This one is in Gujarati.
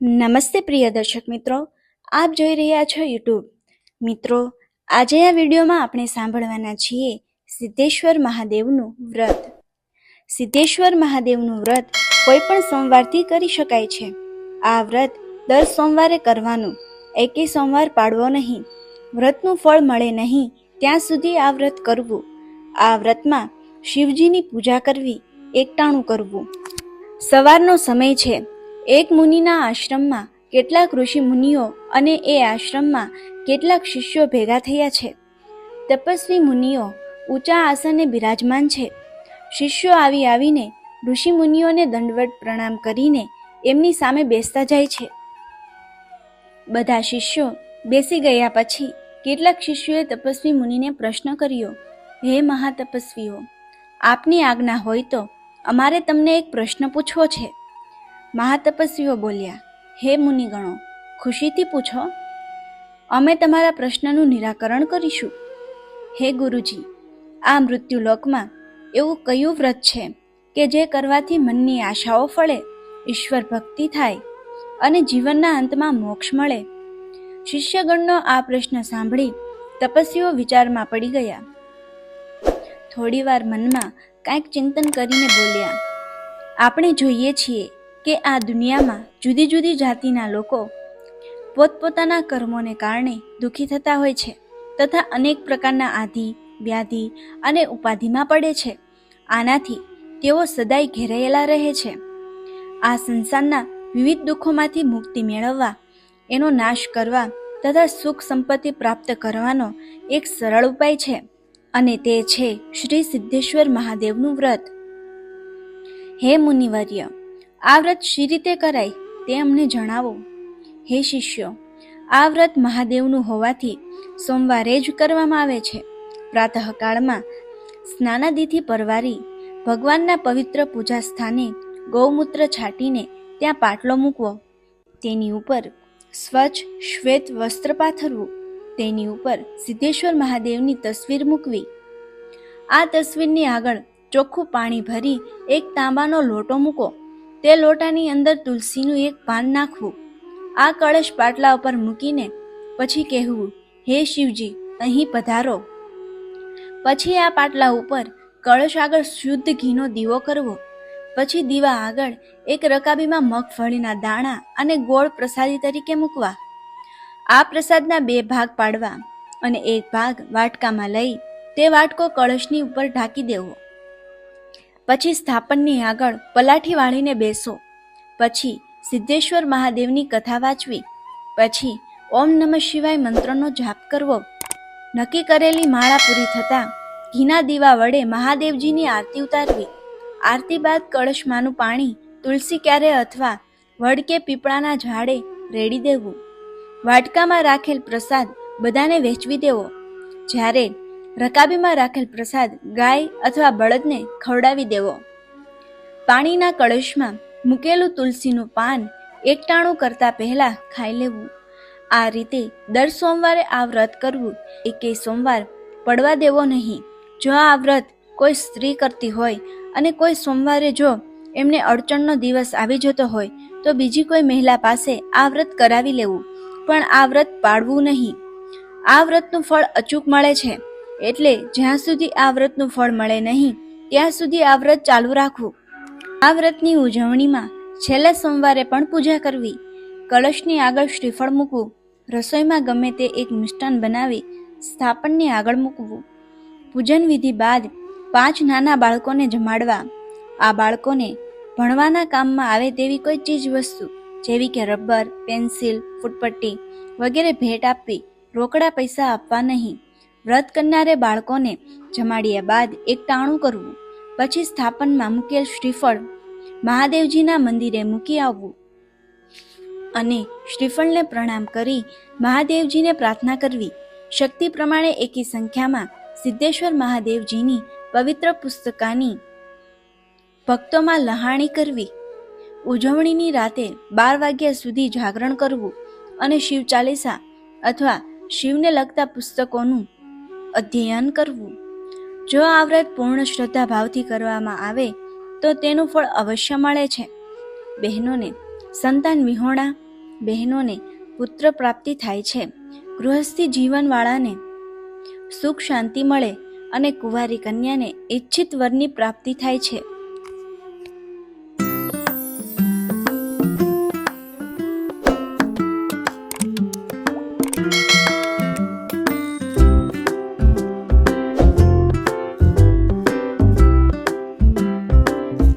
નમસ્તે પ્રિય દર્શક મિત્રો, આપ જોઈ રહ્યા છો યુટ્યુબ મિત્રો, આજે આ વિડીયોમાં આપણે સાંભળવાના છીએ સિદ્ધેશ્વર મહાદેવનું વ્રત. સિદ્ધેશ્વર મહાદેવનું વ્રત કોઈ પણ સોમવારથી કરી શકાય છે. આ વ્રત દર સોમવારે કરવાનું, એકે સોમવાર પાડવો નહીં. વ્રતનું ફળ મળે નહીં ત્યાં સુધી આ વ્રત કરવું. આ વ્રતમાં શિવજીની પૂજા કરવી, એકટાણું કરવું. સવારનો સમય છે. એક મુનિના આશ્રમમાં કેટલાક ઋષિ મુનિઓ અને એ આશ્રમમાં કેટલાક શિષ્યો ભેગા થયા છે. તપસ્વી મુનિઓ ઊંચા આસને બિરાજમાન છે. શિષ્યો આવી આવીને ઋષિ મુનિઓને દંડવટ પ્રણામ કરીને એમની સામે બેસતા જાય છે. બધા શિષ્યો બેસી ગયા પછી કેટલાક શિષ્યોએ તપસ્વી મુનિને પ્રશ્ન કર્યો, હે મહાતપસ્વીઓ, આપની આજ્ઞા હોય તો અમારે તમને એક પ્રશ્ન પૂછવો છે. મહાતપસ્વીઓ બોલ્યા, હે મુનિગણો, ખુશીથી પૂછો, અમે તમારા પ્રશ્નનું નિરાકરણ કરીશું. હે ગુરુજી, આ મૃત્યુલોકમાં એવું કયું વ્રત છે કે જે કરવાથી મનની આશાઓ ફળે, ઈશ્વર ભક્તિ થાય અને જીવનના અંતમાં મોક્ષ મળે? શિષ્યગણનો આ પ્રશ્ન સાંભળી તપસ્વીઓ વિચારમાં પડી ગયા. થોડીવાર મનમાં કાંઈક ચિંતન કરીને બોલ્યા, આપણે જોઈએ છીએ કે આ દુનિયામાં જુદી જુદી જાતિના લોકો પોતપોતાના કર્મોને કારણે દુઃખી થતા હોય છે તથા અનેક પ્રકારના આધિ, વ્યાધિ અને ઉપાધિમાં પડે છે. આનાથી તેઓ સદાય ઘેરાયેલા રહે છે. આ સંસારના વિવિધ દુઃખોમાંથી મુક્તિ મેળવવા, એનો નાશ કરવા તથા સુખ સંપત્તિ પ્રાપ્ત કરવાનો એક સરળ ઉપાય છે અને તે છે શ્રી સિદ્ધેશ્વર મહાદેવનું વ્રત. હે મુનિવર્ય આ વ્રત શી રીતે કરાય તે અમને જણાવો. હે શિષ્યો, આ વ્રત મહાદેવનું હોવાથી સોમવારે જ કરવામાં આવે છે. પ્રાતઃકાળમાં સ્નાનાદિથી પરવારી ભગવાનના પવિત્ર પૂજા સ્થાને ગૌમૂત્ર છાંટીને ત્યાં પાટલો મૂકવો. તેની ઉપર સ્વચ્છ શ્વેત વસ્ત્ર પાથરવું. તેની ઉપર સિદ્ધેશ્વર મહાદેવની તસવીર મૂકવી. આ તસવીરની આગળ ચોખ્ખું પાણી ભરી એક તાંબાનો લોટો મૂકો. તે લોટાની અંદર તુલસીનું એક પાન નાખવું. આ કળશ પાટલા ઉપર મૂકીને પછી કહેવું, હે શિવજી, અહીં પધારો. પછી આ પાટલા ઉપર કળશ આગળ શુદ્ધ ઘીનો દીવો કરવો. પછી દીવા આગળ એક રકાબીમાં મગફળીના દાણા અને ગોળ પ્રસાદી તરીકે મૂકવા. આ પ્રસાદના બે ભાગ પાડવા અને એક ભાગ વાટકામાં લઈ તે વાટકો કળશની ઉપર ઢાંકી દેવો. પછી સ્થાપનની આગળ પલાઠી વાળીને બેસો. પછી સિદ્ધેશ્વર મહાદેવની કથા વાંચવી. પછી ઓમ નમઃ શિવાય મંત્રનો જાપ કરવો. નક્કી કરેલી માળા પૂરી થતાં ઘીના દીવા વડે મહાદેવજીની આરતી ઉતારવી. આરતી બાદ કળશમાંનું પાણી તુલસી ક્યારે અથવા વડ કે પીપળાના ઝાડે રેડી દેવું. વાટકામાં રાખેલ પ્રસાદ બધાને વહેંચવી દેવો. જ્યારે રકાબીમાં રાખેલ પ્રસાદ, ગાય અથવા બળદને ખવડાવી દેવો. પાણીના કળશમાં મૂકેલું તુલસીનું પાન એકટાણું કરતા પહેલા ખાઈ લેવું. આ રીતે દર સોમવારે આ વ્રત કરવું એકે સોમવાર પડવા દેવો નહીં. જો આ વ્રત કોઈ સ્ત્રી કરતી હોય અને કોઈ સોમવારે જો એમને અડચણનો દિવસ આવી જતો હોય, તો બીજી કોઈ મહિલા પાસે આ વ્રત કરાવી લેવું. પણ આ વ્રત પાળવું નહીં. આ વ્રતનું ફળ અચૂક મળે છે. એટલે જ્યાં સુધી આ વ્રતનું ફળ મળે નહીં, ત્યાં સુધી આ વ્રત ચાલુ રાખવું. આ વ્રતની ઉજવણીમાં છેલ્લા સોમવારે પણ પૂજા કરવી, કળશની આગળ શ્રીફળ મૂકવું, રસોઈમાં ગમે તે એક મિષ્ટાન બનાવી સ્થાપનની આગળ મૂકવું. પૂજન વિધિ બાદ પાંચ નાના બાળકોને જમાડવા, આ બાળકોને ભણવાના કામમાં આવે તેવી કોઈ ચીજ વસ્તુ, જેવી કે રબર, પેન્સિલ, ફૂટપટ્ટી વગેરે ભેટ આપવી, રોકડા પૈસા આપવા નહીં. વ્રત કરનારે બાળકોને જમાડ્યા બાદ એક ટાણું કરવું, પછી સ્થાપનમાં મૂકેલ શ્રીફળ મહાદેવજીના મંદિરે મૂકી આવવું. અને શ્રીફળને પ્રણામ કરી મહાદેવજીને પ્રાર્થના કરવી. શક્તિ પ્રમાણે એકી સંખ્યામાં સિદ્ધેશ્વર મહાદેવજીની પવિત્ર પુસ્તકાની ભક્તોમાં લહાણી કરવી. ઉજવણીની રાતે બાર વાગ્યા સુધી જાગરણ કરવું અને શિવ ચાલીસા અથવા શિવને લગતા પુસ્તકોનું અધ્યયન કરવું. જો આ વ્રત પૂર્ણ શ્રદ્ધા ભાવથી કરવામાં આવે, તો તેનું ફળ અવશ્ય મળે છે. બહેનોને સંતાન વિહોણા, બહેનોને પુત્ર પ્રાપ્તિ થાય છે. ગૃહસ્થી જીવનવાળાને સુખ શાંતિ મળે અને કુંવારી કન્યાને ઈચ્છિત વરની પ્રાપ્તિ થાય છે.